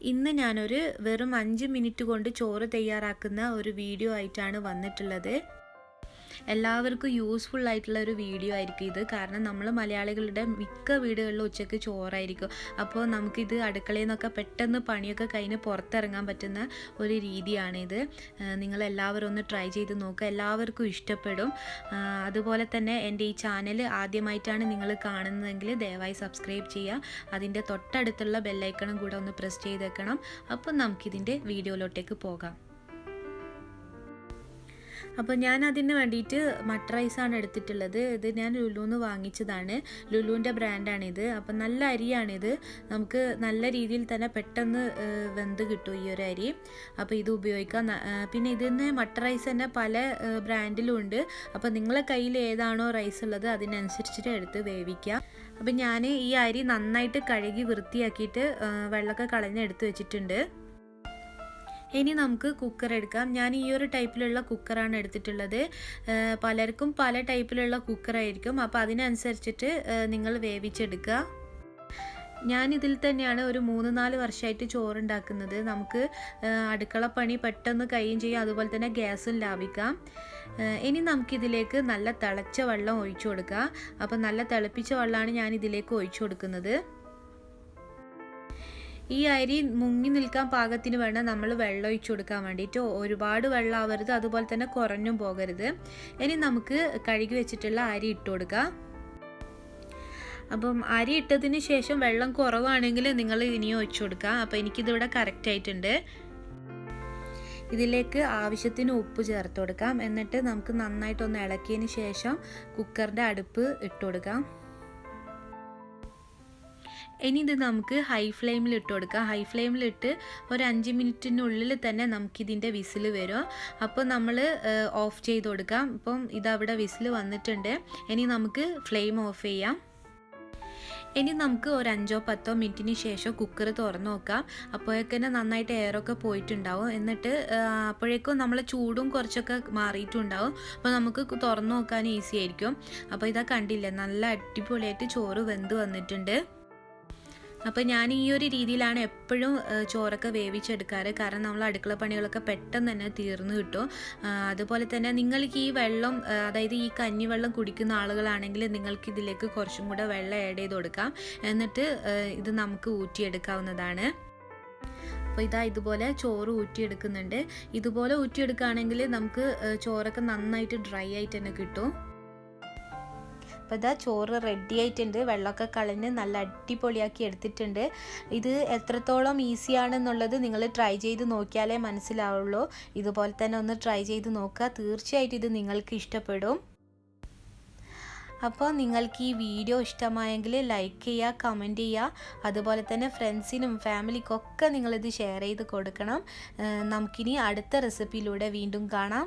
ഇന്ന് ഞാനൊരു വെറും അഞ്ച് മിനിറ്റ് കൊണ്ട് ചോറ് തയ്യാറാക്കുന്ന ഒരു വീഡിയോ ആയിട്ടാണ് വന്നിട്ടുള്ളത്. എല്ലാവർക്കും യൂസ്ഫുൾ ആയിട്ടുള്ള ഒരു വീഡിയോ ആയിരിക്കും ഇത്. കാരണം നമ്മൾ മലയാളികളുടെ മിക്ക വീടുകളിലും ഉച്ചയ്ക്ക് ചോറായിരിക്കും. അപ്പോൾ നമുക്കിത് അടുക്കളയിൽ നിന്നൊക്കെ പെട്ടെന്ന് പണിയൊക്കെ കഴിഞ്ഞ് പുറത്തിറങ്ങാൻ പറ്റുന്ന ഒരു രീതിയാണിത് നിങ്ങൾ എല്ലാവരും ഒന്ന് ട്രൈ ചെയ്ത് നോക്കുക എല്ലാവർക്കും ഇഷ്ടപ്പെടും. അതുപോലെ തന്നെ എന്റെ ഈ ചാനൽ ആദ്യമായിട്ടാണ് നിങ്ങൾ കാണുന്നതെങ്കിൽ ദയവായി സബ്സ്ക്രൈബ് ചെയ്യുക. അതിന്റെ തൊട്ടടുത്തുള്ള ബെല്ലൈക്കണും കൂടെ ഒന്ന് പ്രസ് ചെയ്തേക്കണം. അപ്പം നമുക്കിതിന്റെ വീഡിയോയിലോട്ടേക്ക് പോകാം. അപ്പോൾ ഞാൻ അതിന് വേണ്ടിയിട്ട് മട്ട റൈസാണ് എടുത്തിട്ടുള്ളത്. ഇത് ഞാൻ ലുലുന്ന് വാങ്ങിച്ചതാണ്. ലുലുവിന്റെ ബ്രാൻഡാണിത് അപ്പം നല്ല അരിയാണിത്. നമുക്ക് നല്ല രീതിയിൽ തന്നെ പെട്ടെന്ന് വെന്ത് കിട്ടും ഈ ഒരു അരി. അപ്പോൾ ഇത് ഉപയോഗിക്കാം. പിന്നെ ഇതിന് മട്ട റൈസ് തന്നെ പല ബ്രാൻഡിലും ഉണ്ട്. അപ്പോൾ നിങ്ങളെ കയ്യിൽ ഏതാണോ റൈസ് ഉള്ളത് അതിനനുസരിച്ചിട്ട് എടുത്ത് വേവിക്കാം അപ്പം ഞാൻ ഈ അരി നന്നായിട്ട് കഴുകി വൃത്തിയാക്കിയിട്ട് വെള്ളമൊക്കെ കളഞ്ഞ് എടുത്ത് വെച്ചിട്ടുണ്ട്. ഇനി നമുക്ക് കുക്കർ എടുക്കാം. ഞാൻ ഈ ഒരു ടൈപ്പിലുള്ള കുക്കറാണ് എടുത്തിട്ടുള്ളത്. പലർക്കും പല ടൈപ്പിലുള്ള കുക്കറായിരിക്കും അപ്പോൾ അതിനനുസരിച്ചിട്ട് നിങ്ങൾ വേവിച്ചെടുക്കുക. ഞാൻ ഇതിൽ തന്നെയാണ് ഒരു മൂന്ന് നാല് വർഷമായിട്ട് ചോറുണ്ടാക്കുന്നത്. നമുക്ക് അടുക്കള അടുക്കളപ്പണി പെട്ടെന്ന് കഴിയും ചെയ്യും. അതുപോലെ തന്നെ ഗ്യാസും ലാഭിക്കാം. ഇനി നമുക്കിതിലേക്ക് നല്ല തിളച്ച വെള്ളം ഒഴിച്ചു കൊടുക്കുക അപ്പോൾ നല്ല തിളപ്പിച്ച വെള്ളമാണ് ഞാൻ ഇതിലേക്ക് ഒഴിച്ചു കൊടുക്കുന്നത്. ഈ അരി മുങ്ങി നിൽക്കാൻ പാകത്തിന് വേണം നമ്മൾ വെള്ളം ഒഴിച്ചു കൊടുക്കാൻ വേണ്ടിയിട്ട്. ഒരുപാട് വെള്ളം ആവരുത് അതുപോലെ തന്നെ കുറഞ്ഞും പോകരുത്. ഇനി നമുക്ക് കഴുകി വെച്ചിട്ടുള്ള അരി ഇട്ട് കൊടുക്കാം. അപ്പം അരി ഇട്ടതിന് ശേഷം വെള്ളം കുറവാണെങ്കിൽ നിങ്ങൾ ഇനിയും ഒഴിച്ചു കൊടുക്കുക അപ്പോൾ എനിക്കിതിവിടെ കറക്റ്റ് ആയിട്ടുണ്ട്. ഇതിലേക്ക് ആവശ്യത്തിന് ഉപ്പ് ചേർത്ത് കൊടുക്കാം. എന്നിട്ട് നമുക്ക് നന്നായിട്ടൊന്ന് ഇളക്കിയതിന് ശേഷം കുക്കറിന്റെ അടുപ്പ് ഇട്ട് കൊടുക്കാം. ഇനി ഇത് നമുക്ക് ഹൈ ഫ്ലെയിമിൽ ഇട്ട് കൊടുക്കാം. ഹൈ ഫ്ലെയിമിലിട്ട് ഒരു അഞ്ച് മിനിറ്റിനുള്ളിൽ തന്നെ നമുക്കിതിന്റെ വിസിൽ വരും. അപ്പോൾ നമ്മൾ ഓഫ് ചെയ്ത് കൊടുക്കാം. ഇപ്പം ഇതവിടെ വിസിൽ വന്നിട്ടുണ്ട്. ഇനി നമുക്ക് ഫ്ലെയിം ഓഫ് ചെയ്യാം. ഇനി നമുക്ക് ഒരു അഞ്ചോ പത്തോ മിനിറ്റിന് ശേഷം കുക്കർ തുറന്നു നോക്കാം. അപ്പോഴേക്കന്നെ നന്നായിട്ട് എയറൊക്കെ പോയിട്ടുണ്ടാവും. എന്നിട്ട് അപ്പോഴേക്കും നമ്മളെ ചൂടും കുറച്ചൊക്കെ മാറിയിട്ടുണ്ടാവും. അപ്പോൾ നമുക്ക് തുറന്നു നോക്കാൻ ഈസി ആയിരിക്കും. അപ്പോൾ ഇതാ കണ്ടില്ല നല്ല അടിപൊളിയായിട്ട് ചോറ് വെന്ത് വന്നിട്ടുണ്ട്. അപ്പോൾ ഞാൻ ഈ ഒരു രീതിയിലാണ് എപ്പോഴും ചോറൊക്കെ വേവിച്ചെടുക്കാറ്. കാരണം നമ്മൾ അടുക്കള പണികളൊക്കെ പെട്ടെന്ന് തന്നെ തീർന്നു കിട്ടും. അതുപോലെ തന്നെ നിങ്ങൾക്ക് ഈ വെള്ളം അതായത് ഈ കഞ്ഞിവെള്ളം കുടിക്കുന്ന ആളുകളാണെങ്കിൽ നിങ്ങൾക്ക് ഇതിലേക്ക് കുറച്ചും കൂടെ വെള്ളം ആഡ് ചെയ്ത് കൊടുക്കാം. എന്നിട്ട് ഇത് നമുക്ക് ഊറ്റിയെടുക്കാവുന്നതാണ്. അപ്പോൾ ഇതാ ഇതുപോലെ ചോറ് ഊറ്റിയെടുക്കുന്നുണ്ട്. ഇതുപോലെ ഊറ്റിയെടുക്കുകയാണെങ്കിൽ നമുക്ക് ചോറൊക്കെ നന്നായിട്ട് ഡ്രൈ ആയിട്ട് തന്നെ കിട്ടും. അപ്പോൾ ഇതാ ചോറ് റെഡി ആയിട്ടുണ്ട്. വെള്ളമൊക്കെ കളഞ്ഞ് നല്ല അടിപൊളിയാക്കി എടുത്തിട്ടുണ്ട്. ഇത് എത്രത്തോളം ഈസിയാണെന്നുള്ളത് നിങ്ങൾ ട്രൈ ചെയ്ത് നോക്കിയാലേ മനസ്സിലാവുള്ളൂ. ഇതുപോലെ തന്നെ ഒന്ന് ട്രൈ ചെയ്ത് നോക്കുക. തീർച്ചയായിട്ടും ഇത് നിങ്ങൾക്ക് ഇഷ്ടപ്പെടും. അപ്പോൾ നിങ്ങൾക്ക് ഈ വീഡിയോ ഇഷ്ടമായെങ്കിൽ ലൈക്ക് ചെയ്യുക കമന്റ് ചെയ്യുക. അതുപോലെ തന്നെ ഫ്രണ്ട്സിനും ഫാമിലിക്കൊക്കെ നിങ്ങളിത് ഷെയർ ചെയ്ത് കൊടുക്കണം. നമുക്കിനി അടുത്ത റെസിപ്പിയിലൂടെ വീണ്ടും കാണാം.